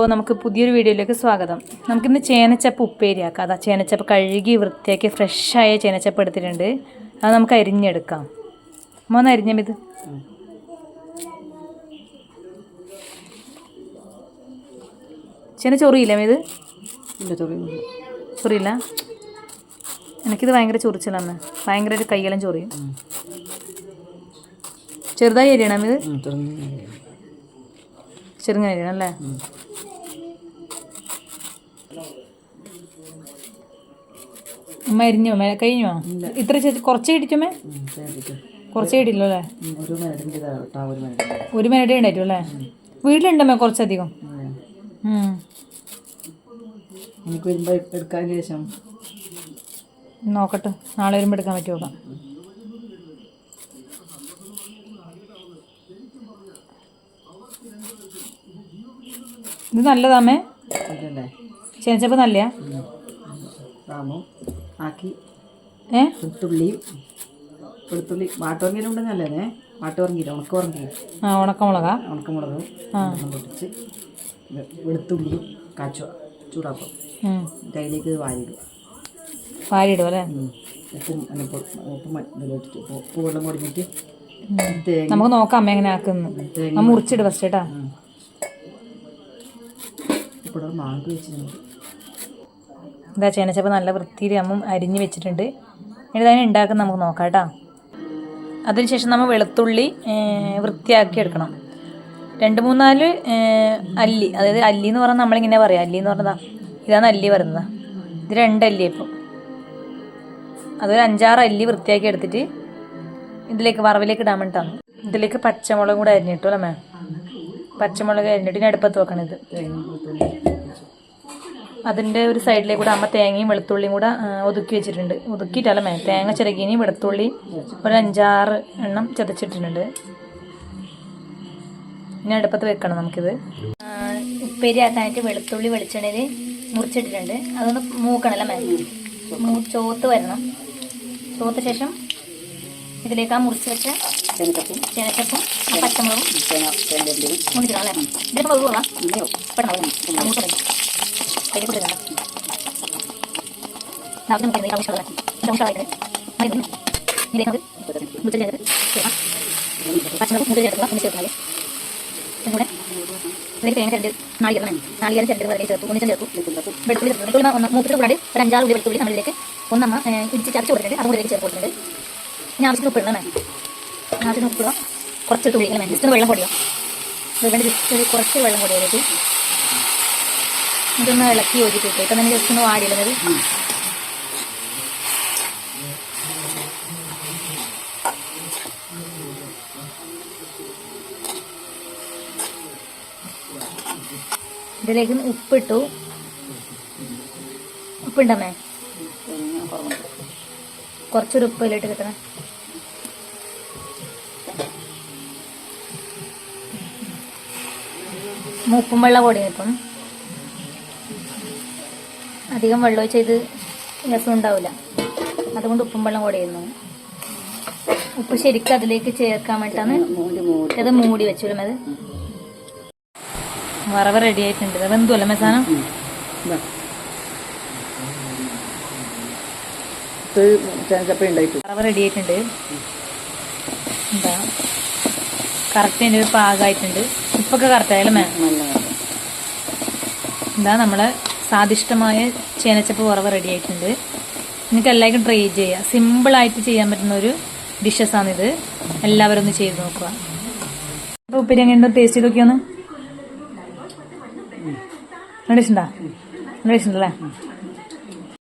അപ്പോൾ നമുക്ക് പുതിയൊരു വീഡിയോയിലേക്ക് സ്വാഗതം. നമുക്കിന്ന് ചേനച്ചപ്പ് ഉപ്പേരിയാക്കാം. അതാ ചേനച്ചപ്പ് കഴുകി വൃത്തിയാക്കി ഫ്രഷായ ചേനച്ചപ്പ് എടുത്തിട്ടുണ്ട്. അത് നമുക്ക് അരിഞ്ഞെടുക്കാം. മോന്ന് അരിഞ്ഞം ഇത് ചേന ചൊറിയില്ല ഇത് ചൊറിയുന്നില്ല ചൊറിയില്ല. എനിക്കിത് ഭയങ്കര ചൊറിച്ചിലാണ് ഭയങ്കരമായിട്ട് കൈയെല്ലാം ചൊറിയും. ചെറുതായി അരിയണം ഇത് ചെറുങ്ങനെ അരിയണം അല്ലേ? അമ്മ അരിഞ്ഞോ കഴിഞ്ഞോ? ഇത്ര ചേച്ചി കുറച്ച് കുറച്ചേ കുറച്ച് കിട്ടില്ലോ അല്ലേ? ഒരു മിനിറ്റ് ഉണ്ടായിട്ടു അല്ലേ? വീട്ടിലുണ്ടമ്മേ കുറച്ചധികം? എനിക്ക് വരുമ്പോൾ എടുക്കാൻ ശേഷം. നോക്കട്ടെ. നാളെ വരുമ്പോൾ എടുക്കാൻ പറ്റുമോ ഇത് നല്ലതാമേ ചേനച്ചപ്പ് നല്ല ആക്കി. ഏ? വെളുത്തുള്ളിയും വെളുത്തുള്ളി. വാട്ടുറങ്ങിയിട്ടുണ്ടെങ്കിൽ നല്ലതേ വാട്ടുറങ്ങിയില്ല ഉണക്ക ഉറങ്ങി ആ ഉണക്കമുളക? ഉണക്കമുളകും പൊട്ടിച്ച് വെളുത്തുള്ളിയും കാച്ചുക ചൂടാക്കും. കയ്യിലേക്ക് എന്നിട്ട് അതിലേക്ക് ഇത് വാരിയിടും. വാരിയിടും അല്ലേ? ഉപ്പും ഉപ്പും ഉപ്പ് വെള്ളം പൊടിഞ്ഞിട്ട് നമുക്ക് നോക്കാം അമ്മ എങ്ങനെ ആക്കുന്നു. മുറിച്ചിട് ഫസ്റ്റ് കേട്ടാ ഇവിടെ മാങ്ക് വെച്ചിട്ടുണ്ട്. എന്താ ചേനച്ചപ്പ് നല്ല വൃത്തിയിൽ അമ്മ അരിഞ്ഞ് വെച്ചിട്ടുണ്ട്. ഇനി അതിനെ ഉണ്ടാക്കുന്ന നമുക്ക് നോക്കാം കേട്ടോ. അതിനുശേഷം നമ്മൾ വെളുത്തുള്ളി വൃത്തിയാക്കി എടുക്കണം. രണ്ട് മൂന്നാൽ അല്ലി. അതായത് അല്ലി എന്ന് പറഞ്ഞാൽ നമ്മളിങ്ങനെ പറയാം. അല്ലി എന്ന് പറഞ്ഞതാ ഇതാണ് അല്ലി പറയുന്നത്. ഇത് രണ്ടല്ലി ഇപ്പം. അതൊരു അഞ്ചാറ് അല്ലി വൃത്തിയാക്കി എടുത്തിട്ട് ഇതിലേക്ക് വറവിലേക്ക് ഇടാൻ വേണ്ടിയിട്ടാണ് ഇതിലേക്ക് പച്ചമുളകും കൂടെ അരിഞ്ഞിട്ടു അല്ലേ മേ? പച്ചമുളക് അരിഞ്ഞിട്ട് ഇനി അടുപ്പത്ത് വെക്കണം ഇത്. അതിന്റെ ഒരു സൈഡിലേക്ക് കൂടെ അമ്മ തേങ്ങയും വെളുത്തുള്ളിയും കൂടെ ഒതുക്കി വെച്ചിട്ടുണ്ട്. ഒതുക്കിയിട്ടല്ല മേ തേങ്ങ ചിരകിനെയും വെളുത്തുള്ളി ഒരു അഞ്ചാറ് എണ്ണം ചതച്ചിട്ടിട്ടുണ്ട് ഇനി അടുപ്പത്ത് വെക്കണം നമുക്കിത്. ഉപ്പേരി ആക്കാനായിട്ട് വെളുത്തുള്ളി വെളിച്ചെണ്ണയിൽ മുറിച്ചിട്ടിട്ടുണ്ട്. അതൊന്ന് മൂക്കണല്ല മേ ചോത്ത് വരണം. ചോത്ത ശേഷം ഇതിലേക്ക് ആ മുറിച്ച് വെച്ച പച്ചമുളകും. ചേന അല്ലേ ഇതിപ്പോൾ പെട്ടെന്ന് നമുക്ക് നമുക്ക് ആവശ്യമുള്ള ആവശ്യമായിട്ട് ഇതിലേക്ക് ചേർത്ത് പച്ചമുളക് ചേർക്കുക ഒന്ന് ചേർത്താൽ ഇതും കൂടെ ഇതിലേക്ക് തേങ്ങ ചേർത്ത് നാളികേരം നാളികേരം ചേർത്ത് വെറുതെ ചേർത്തു ഉണ്ണിച്ചം ചേർത്തു വെളുത്തുള്ളി വെളുത്തുള്ളി ഒന്ന് മൂപ്പിട്ട് കൂടാതെ ഒരു അഞ്ചാറ് ഉള്ളി വെളുത്തുള്ളി നമ്മളിലേക്ക് ഒന്നമ്മ ഇടിച്ച് ചതച്ച് കൊടുത്തിട്ടുണ്ട്. അതും കൂടെ ഇതിലേക്ക് ചേർത്ത് കൊടുത്തിട്ടുണ്ട്. ഇനി ആവശ്യത്തിന് ഉപ്പ് ഇടണം ആവശ്യത്തിന് കുറച്ച് തുള്ളി വേണ്ട ജസ്റ്റ് വെള്ളം പൊടിയോ? വേണ്ട ജസ്റ്റ് ഒരു കുറച്ച് വെള്ളം പൊടിയായിട്ട് ഇതൊന്ന് ഇളക്കി യോജിപ്പിക്കുക. ഇപ്പം തന്നെ ജസ്റ്റ് ഒന്ന് വാടിയിടുന്നത്. ഇതിലേക്ക് ഉപ്പിട്ടു. ഉപ്പുണ്ടമ്മേ കുറച്ചൊരു ഉപ്പ് ഇതിലിട്ട് കിട്ടണം. ഉപ്പും വെള്ളം കൂടി ഇപ്പം. അധികം വെള്ളം വെച്ചാൽ ഇത് രസം ഉണ്ടാവില്ല അതുകൊണ്ട് ഉപ്പും വെള്ളം കൂടെ ആയിരുന്നു ഉപ്പ് ശരിക്കും അതിലേക്ക് ചേർക്കാൻ വേണ്ടിയിട്ടാണ് അത് മൂടി വെച്ചു അത് വറവ് റെഡി ആയിട്ടുണ്ട്. അത് എന്തുവല്ല മെസാനം വറവ് റെഡി ആയിട്ടുണ്ട്. എന്താ കറക്റ്റ് അതിന്റെ ഒരു പാകമായിട്ടുണ്ട് ഉപ്പൊക്കെ കറക്റ്റ് ആയാലും മേ നല്ല എന്താ നമ്മളെ സ്വാദിഷ്ടമായ ചേനച്ചപ്പ് കുറവ് റെഡി ആയിട്ടുണ്ട്. നിങ്ങൾക്ക് എല്ലാവർക്കും ട്രൈ ചെയ്യുക സിമ്പിളായിട്ട് ചെയ്യാൻ പറ്റുന്ന ഒരു ഡിഷസ് ഡിഷസാണിത് എല്ലാവരും ഒന്ന് ചെയ്ത് നോക്കുക. അപ്പോൾ ഉപ്പരി എങ്ങനെ ടേസ്റ്റ് ചെയ്ത് നോക്കിയൊന്ന്. ടേസ്റ്റ് കണ്ടിട്ടുണ്ടല്ലേ